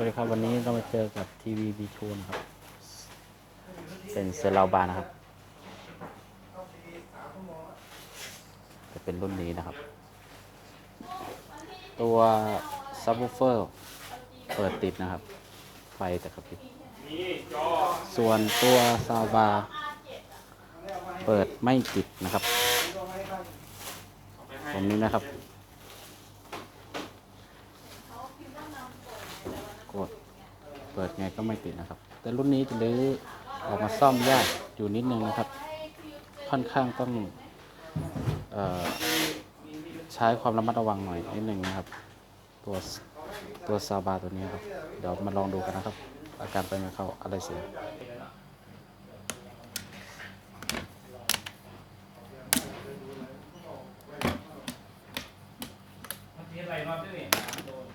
วัสดีครับวันนี้เรามาเจอกับทีวีบีทูนะครับ เป็นเซลล์บาร์นะครับ จะเป็นรุ่นนี้นะครับ ตัวซับวูเฟอร์เปิดติดนะครับ ไฟแต่กระพริบส่วนตัวซาวบาร์เปิดไม่ติดนะครับ ตรงนี้นะครับ กดเปิดไงก็ไม่ติดนะครับ แต่รุ่นนี้จะรื้อออกมาซ่อมยากอยู่นิดนึงนะครับ ค่อนข้างต้องใช้ความระมัดระวังหน่อยนิดนึงนะครับ ตัวตัวซาบาตัวนี้ครับ เดี๋ยวมาลองดูกันนะครับ อาการเป็นไงเขาอะไรเสียอะไรรอบด้วย